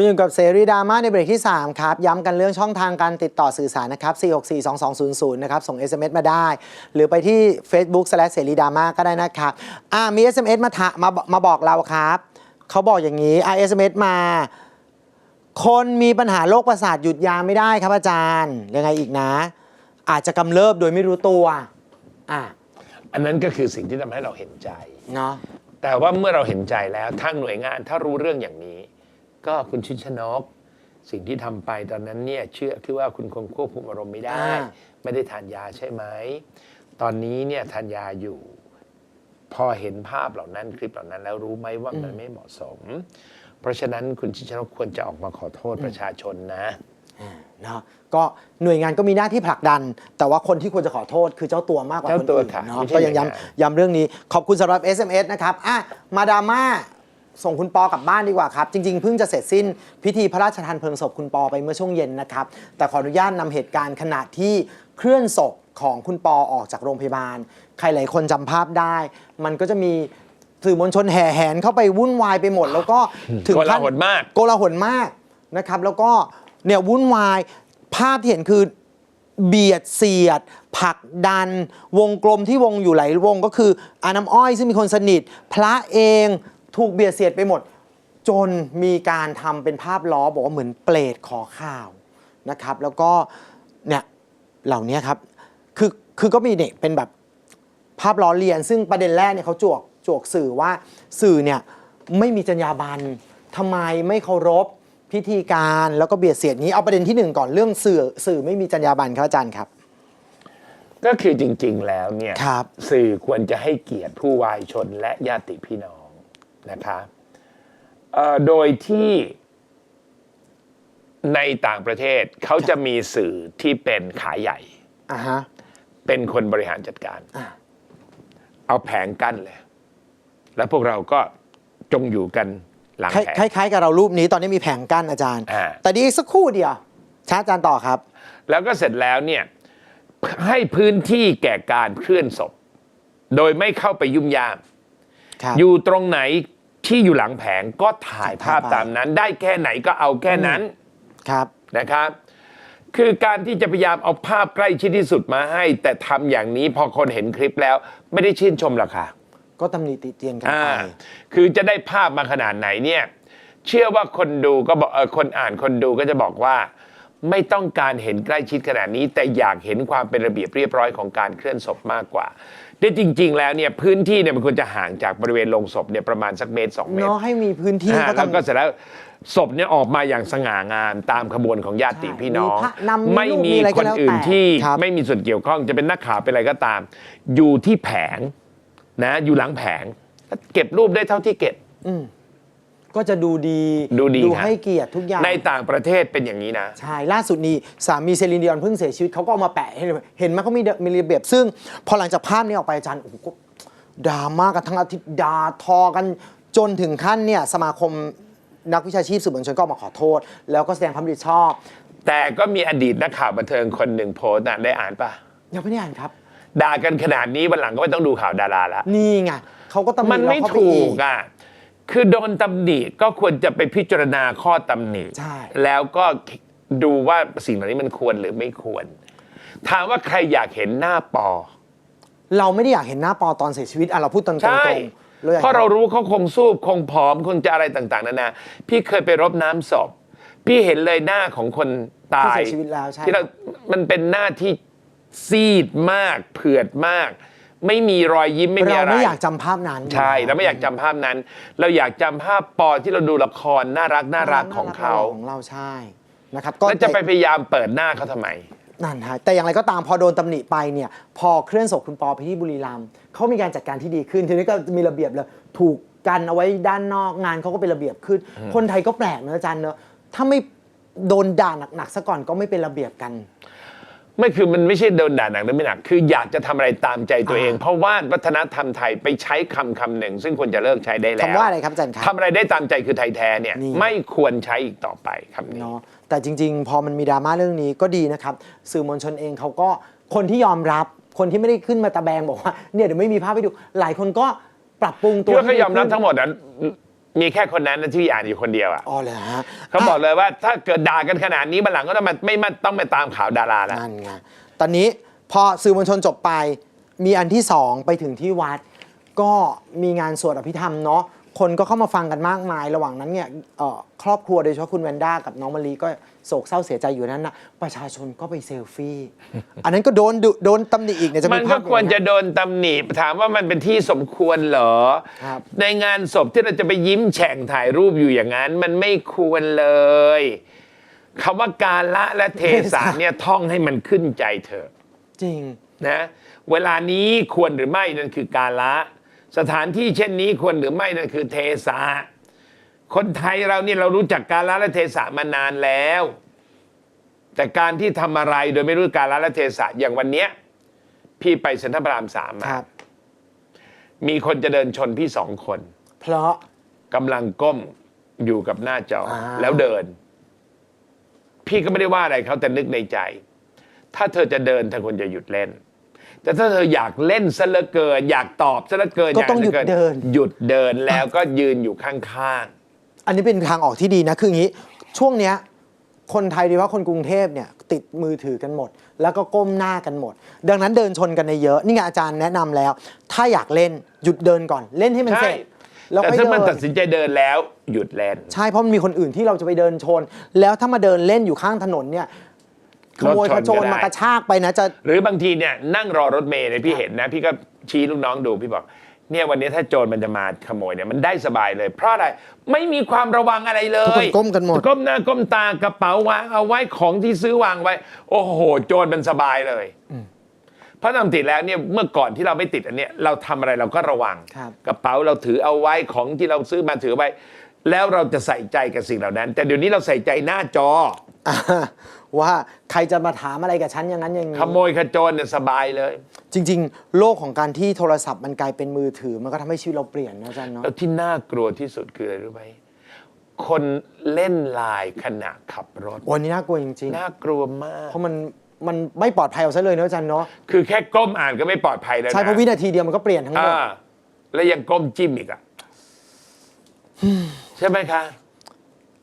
คุณอยู่กับเสรีดราม่าในเบรกที่ 3 ครับ ย้ำกันเรื่องช่องทางการติดต่อสื่อสารนะครับ 4642200 นะครับ ส่ง SMS มาได้ หรือไปที่ Facebook เสรีดราม่าก็ได้นะครับ อ่ามี SMS มาถามามาบอกเราครับ เขาบอกอย่างนี้อ่า SMS มา คนมีปัญหาโรคประสาทหยุดยาไม่ได้ครับอาจารย์ ยังไงอีกนะ อาจจะกำเริบโดยไม่รู้ตัว อะอันนั้นก็คือสิ่งที่ทำให้เราเห็นใจ เนาะ แต่ว่าเมื่อเราเห็นใจแล้วทางหน่วยงานถ้ารู้เรื่องอย่างนี้ ก็คุณชิดชนก สิ่งที่ทำไปตอนนั้นเนี่ยเชื่อคือว่าคุณคงควบคุมอารมณ์ไม่ได้อ่าไม่ได้ทานยาใช่ไหมตอนนี้เนี่ยทานยาอยู่ พอเห็นภาพเหล่านั้นคลิปเหล่านั้น แล้วรู้ไหมว่ามันไม่เหมาะสม เพราะฉะนั้นคุณชิดชนกควรจะออกมาขอโทษประชาชนนะเนาะก็หน่วยงานก็มีหน้าที่ผลักดัน แต่ว่าคนที่ควรจะขอโทษคือเจ้าตัวมากกว่าคนเจ้าตัวอื่นค่ะเนาะไม่ใช่ก็ยังหน่วยงานย้ำย้ำเรื่องนี้ ขอบคุณสำหรับ SMS นะครับอะมาดราม่า ส่งคุณปอกลับบ้านดีกว่าครับ จริงๆเพิ่งจะเสร็จสิ้นพิธีพระราชทานเพลิงศพคุณปอไปเมื่อช่วงเย็นนะครับ แต่ขออนุญาตนำเหตุการณ์ขณะที่เคลื่อนศพของคุณปอออกจากโรงพยาบาล ใครหลายคนจำภาพได้ มันก็จะมีสื่อมวลชนแห่แหนเข้าไปวุ่นวายไปหมด แล้วก็ถึงโกลาขั้นหลมาก โกลาหลมากนะครับ แล้วก็เนี่ยวุ่นวายภาพที่เห็นคือเบียดเสียดผลักดัน วงกลมที่วงอยู่หลายวงก็คืออาน้ำอ้อยซึ่งมีคนสนิท พระเอง ถูกเบียดเสียดไปหมด จนมีการทำเป็นภาพล้อบอกว่าเหมือนเปรตขอข่าวนะครับ แล้วก็เนี่ยเหล่านี้ครับคือคือก็มีเนี่ยเป็นแบบภาพล้อเลียน ซึ่งประเด็นแรกเนี่ยเขาจวกจวกสื่อว่าสื่อเนี่ยไม่มีจรรยาบรรณทำไมไม่เคารพพิธีการแล้วก็เบียดเสียดนี้เอาประเด็นที่หนึ่งก่อนเรื่องสื่อสื่อไม่มีจรรยาบรรณครับอาจารย์ครับก็คือจริงๆแล้วเนี่ย ครับ สื่อควรจะให้เกียรติผู้วายชนและญาติพี่น้อง นะคะเอ่อโดยที่ในต่างประเทศเขาจะมีสื่อที่เป็นขายใหญ่อ่าฮะเป็นคนบริหารจัดการอ่าเอาแผงกั้นเลย แล้วพวกเราก็จงอยู่กันหลังคล้ายแผงคล้ายๆกับเรารูปนี้ตอนนี้มีแผงกั้นอาจารย์อ่าแต่ดีสักครู่เดียวช้าอาจารย์ต่อครับ แล้วก็เสร็จแล้วเนี่ยให้พื้นที่แก่การเคลื่อนศพ โดยไม่เข้าไปยุ่มยามครับ อยู่ตรงไหนที่อยู่หลังแผงก็ถ่ายภาพถ่ายภาพตามนั้น ได้แค่ไหนก็เอาแค่นั้นครับนะครับ คือการที่จะพยายามเอาภาพใกล้ชิดที่สุดมาให้ แต่ทำอย่างนี้พอคนเห็นคลิปแล้ว ไม่ได้ชื่นชมหรอกค่ะก็ตำหนิติเตียนกันอ่าไปคือจะได้ภาพมาขนาดไหนเนี่ย เชื่อว่าคนดูก็บอกเออคนอ่านคนดูก็จะบอกว่า ไม่ต้องการเห็นใกล้ชิดขนาดนี้ แต่อยากเห็นความเป็นระเบียบเรียบร้อยของการเคลื่อนศพมากกว่า แต่จริง ๆ แล้วเนี่ยพื้นที่เนี่ยมันควรจะห่างจากบริเวณโลงศพเนี่ยประมาณสักเมตรสองเมตร เนาะให้มีพื้นที่อ่าเขาแล้วก็ทำเสร็จแล้วศพเนี่ยออกมาอย่างสง่างามตามขบวนของญาติพี่น้อง มีพระนำมีไม่ลูกมีมีอะไรก็คนแล้วอื่นแต่ ที่ครับ ไม่มีส่วนเกี่ยวข้องจะเป็นนักข่าวเป็นอะไรก็ตาม อยู่ที่แผงนะอยู่หลังแผงเก็บรูปได้เท่าที่เก็บ ก็จะดูดีดูดีดูครับให้เกียรติทุกอย่าง ในต่างประเทศเป็นอย่างนี้นะ ใช่ ล่าสุดนี้สามีเซลินดิออนเพิ่งเสียชีวิตเขาก็เอามาแปะให้เลยเห็นไหมเขามีมีระเบียบซึ่ง พอหลังจากภาพนี้ออกไปอาจารย์โอ้โหก็ดราม่ากันทั้งอาทิตย์ด่าทอกันจนถึงขั้นเนี่ยสมาคมนักวิชาชีพสื่อมวลชนก็ออกมาขอโทษ แล้วก็แสดงความรับผิดชอบ แต่ก็มีอดีตนักข่าวบันเทิงคนหนึ่งโพสต์นะได้อ่านปะยังไม่ได้อ่านครับ ด่ากันขนาดนี้วันหลังก็ไม่ต้องดูข่าวดาราละ นี่ไงเขาก็ตำหนิมันไม่เราเข้าปถูอีกอะ คือโดนตำหนิก็ควรจะไปพิจารณาข้อตำหนิใช่ แล้วก็ดูว่าสิ่งเหล่านี้มันควรหรือไม่ควร ถามว่าใครอยากเห็นหน้าปอ เราไม่ได้อยากเห็นหน้าปอตอนเสียชีวิตอะเราพูดตรงๆใช่เราอยากเพราะเรารู้เขาคงสู้คงผอมคงจะอะไรต่าง ๆนานาพี่เคยไปรบน้ำศพ พี่เห็นเลยหน้าของคนตาที่ยเสียชีวิตแล้วใช่ที่เรา มันเป็นหน้าที่ซีดมาก เผือดมาก ไม่มีรอยยิ้มไม่มีเราอะไร ไม่อยากจำภาพนั้น ใช่เราไม่อยากจำภาพนั้น เราอยากจำภาพปอที่เราดูละครน่ารักน่ารักของเขาของเราใช่นะครับแล้วจะไปพยายามเปิดหน้าเขาทำไม นั่นฮะแต่อย่างไรก็ตามพอโดนตำหนิไปเนี่ยพอเคลื่อนศพคุณปอไปที่บุรีรัมย์เขามีการจัดการที่ดีขึ้น ทีนี้ก็มีระเบียบเลยถูกกันเอาไว้ด้านนอกงานเขาก็เป็นระเบียบขึ้น คนไทยก็แปลกนะอาจารย์เนอะถ้าไม่โดนด่าหนักๆซะก่อนก็ไม่เป็นระเบียบกัน ไม่คือมันไม่ใช่โดนด่าหนักหรือไม่หนัก คืออยากจะทำอะไรตามใจตัวเองอ่าเพราะว่าวัฒนธรรมไทยไปใช้คำคำหนึ่ง ซึ่งควรจะเลิกใช้ได้แล้วคำว่าอะไรครับอาจารย์ครับ ทำอะไรได้ตามใจคือไทยแท้เนี่ย นี่ ไม่ควรใช้อีกต่อไปคำนี้ เนาะแต่จริง ๆ พอมันมีดราม่าเรื่องนี้ก็ดีนะครับ สื่อมวลชนเองเขาก็คนที่ยอมรับคนที่ไม่ได้ขึ้นมาตะแบงบอกว่าเนี่ยเดี๋ยวไม่มีภาพให้ดู หลายคนก็ปรับปรุงตัวเพื่อเขายอมรับให้ดีขึ้นทั้งหมดนั้น มีแค่คนนั้นนะที่อ่านอยู่คนเดียวอะอ๋อเหรอฮะเขาบอกเลยว่าถ้าเกิดด่ากันขนาดนี้มาหลังก็ต้องมาไม่มาต้องไปตามข่าวดาราแล้วนั่นไงตอนนี้พอสื่อมวลชนจบไป มีอันที่สองไปถึงที่วัด ก็มีงานสวดอภิธรรมเนาะคนก็เข้ามาฟังกันมากมาย ระหว่างนั้นเนี่ยเอ่อครอบครัวโดยเฉพาะคุณแวนด้ากับน้องมะลิก็ โศกเศร้าเสียใจอยู่นั้นนะประชาชนก็ไปเซลฟี่ อันนั้นก็โดนดุโดนตำหนิอีกเนี่ยจะมัมีนภาก็พควรอย่างจะเงี้ยโดนตำหนิถามว่ามันเป็นที่สมควรเหรอ ครับในงานศพที่เราจะไปยิ้มแฉ่งถ่ายรูปอยู่อย่างนั้น มันไม่ควรเลยคำว่าการละและเทศะเนี่ยท่องให้มันขึ้นใจเถอะ จริง นะเวลานี้ควรหรือไม่นั่นคือการละ สถานที่เช่นนี้ควรหรือไม่นั่นคือเทศะ คนไทยเราเนี่ยเรารู้จักการละและเทศะมานานแล้ว แต่การที่ทำอะไรโดยไม่รู้การละและเทศะอย่างวันเนี้ย พี่ไปเซ็นทรัลพระรามสามมาครับ มีคนจะเดินชนพี่สองคนเพราะ กำลังก้มอยู่กับหน้าจออาแล้วเดิน พี่ก็ไม่ได้ว่าอะไรเขาแต่นึกในใจ ถ้าเธอจะเดินเธอควรจะหยุดเล่น แต่ถ้าเธออยากเล่นซะเหลือเกิน อยากตอบซะเหลือเกินก็ต้องหยุดากหลืเดิน หยุดเดินแล้วก็ยืนอยู่ข้าง อันนี้เป็นทางออกที่ดีนะ คืออย่างนี้ ช่วงเนี้ยคนไทยโดยเฉพาะคนกรุงเทพเนี่ยติดมือถือกันหมด แล้วก็ก้มหน้ากันหมด ดังนั้นเดินชนกันในเยอะนี่ไงอาจารย์แนะนำแล้ว ถ้าอยากเล่นหยุดเดินก่อนเล่นให้ๆมันเสใช่ร็จ แล้วแต่ค่อยถ้าเดิมันนตัดสินใจเดินแล้วหยุดเล่นใช่เพราะมันมีคนอื่นที่เราจะไปเดินชน แล้วถ้ามาเดินเล่นอยู่ข้างถนนเนี่ยขโมยรถชนขโจรก็ได้ มากระชากไปนะจะ หรือบางทีเนี่ยนั่งรอรถเมล์เนี่ยพี่เห็นนะ พี่ก็ชี้ลูกน้องดูพี่บอก เนี่ยวันนี้ถ้าโจรมันจะมาขโมยเนี่ยมันได้สบายเลย เพราะอะไรไม่มีความระวังอะไรเลทุกคยนก้มกันหมด ก้มหน้าก้มตากระเป๋าวางเอาไว้ของที่ซื้อวางไว้ โอ้โห โจรมันสบายเลยเพราะตามติดแล้วเนี่ยเมื่อก่อนที่เราไม่ติดอันเนี้ยเราทำอะไรเราก็ระวัง ครับ กระเป๋าเราถือเอาไว้ของที่เราซื้อมาถือไว้ แล้วเราจะใส่ใจกับสิ่งเหล่านั้น แต่เดี๋ยวนี้เราใส่ใจหน้าจอ อ่าว่าใครจะมาถามอะไรกับฉันอย่างนั้นอย่างนี้ ขโมยขโจรเนี่ยสบายเลย จริง ๆ โลกของการที่โทรศัพท์มันกลายเป็นมือถือ มันก็ทำให้ชีวิตเราเปลี่ยนนะอาจารย์เนาะแล้วที่น่ากลัวที่สุดคืออะไรรู้ไหมคนเล่นไลน์ขณะขับรถ วันนี้น่ากลัวจริงน่ากลัวมาก ๆ เพราะมันมันไม่ปลอดภัยเอาซะเลยนะอาจารย์เนาะคือแค่ก้มอ่านก็ไม่ปลอดภัยแล้วนะใช่เพราะวินาทีเดียวมันก็เปลี่ยนทั้งหมด อ่าแล้วยังก้มจิ้มอีกอะใช่ไหมคะ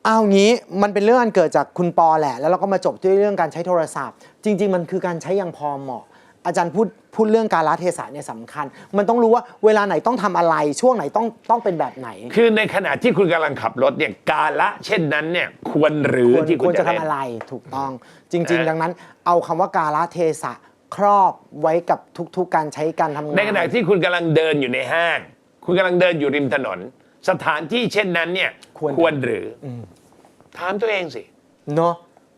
เอางี้มันเป็นเรื่องอันเกิดจากคุณปอแหละ แล้วเราก็มาจบด้วยเรื่องการใช้โทรศัพท์ จริง ๆ มันคือการใช้อย่างพอเหมาะ อาจารย์พูดพูดเรื่องการละเทศะเนี่ยสำคัญ มันต้องรู้ว่าเวลาไหนต้องทำอะไร ช่วงไหนต้องต้องเป็นแบบไหน คือในขณะที่คุณกำลังขับรถเนี่ยกาละเช่นนั้นเนี่ยควรหรือควรที่คุควณรจะจะทำเล่น อะไรถูกต้อง จริงนะๆดังนั้น เอาคำว่าการละเทศะครอบไว้กับทุกๆ การใช้การทำงาน ในขณะที่คุณกำลังเดินอยู่ในห้าง คุณกำลังเดินอยู่ริมถนน สถานที่เช่นนั้นเนี่ยควรหรืออถามตัวเองสิ เนาะ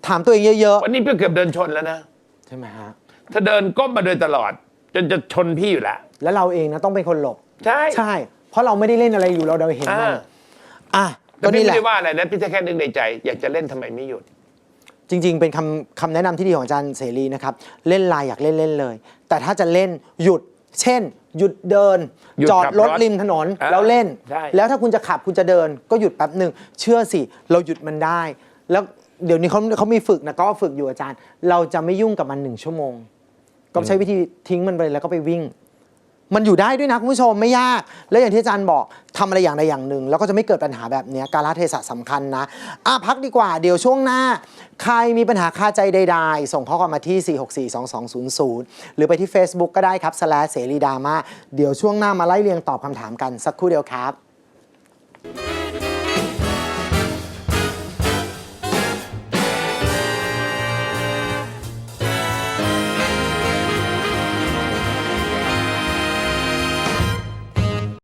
ถามตัวเองเยอะวันนี้เพื่อเกือบเดินชนแล้วนะ ๆ ใช่ไหมฮะ ถ้าเดินก้มมาโดยตลอด จนจะชนพี่อยู่แล้วแล้วเราเองนะต้องเป็นคนหลบ ใช่ใช่ เพราะเราไม่ได้เล่นอะไรอยู่เราเราเห็นมันอ่าอะแต่ก็พี่นี่แหไม่ละ ได้ว่าอะไรนะพี่แค่นึกในใจ อยากจะเล่นทำไมไม่หยุด จริง ๆ เป็นคำคำแนะนำที่ดีของอาจารย์เสรีนะครับ เล่นไลน์อยากเล่นเล่นเลย แต่ถ้าจะเล่นหยุด เช่น หยุดเดิน หยุดจอดขับรรถถริมถนนอ่าแล้วเล่น ใช่ แล้วถ้าคุณจะขับคุณจะเดิน ก็หยุดแป๊บหนึ่งเชื่อสิ เราหยุดมันได้ แล้วเดี๋ยวนี้เขาเขามีฝึกนะก็ฝึกอยู่อาจารย์ เราจะไม่ยุ่งกับมันหนึ่งชั่วโมง ก็ใช้วิธีทิ้งมันไปแล้วก็ไปวิ่ง มันอยู่ได้ด้วยนะคุณผู้ชมไม่ยาก และอย่างที่อาจารย์บอกทำอะไรอย่างใดอย่างหนึ่ง แล้วก็จะไม่เกิดปัญหาแบบเนี้ยการละเทศะสำคัญนะอะพักดีกว่าเดี๋ยวช่วงหน้า ใครมีปัญหาคาใจใดๆ ส่งข้อความมาที่ 4642200 หรือไปที่ Facebook ก็ได้ครับ slash เสรีดราม่าเดี๋ยวช่วงหน้ามาไล่เรียงตอบคำถามกันสักครู่เดียวครับ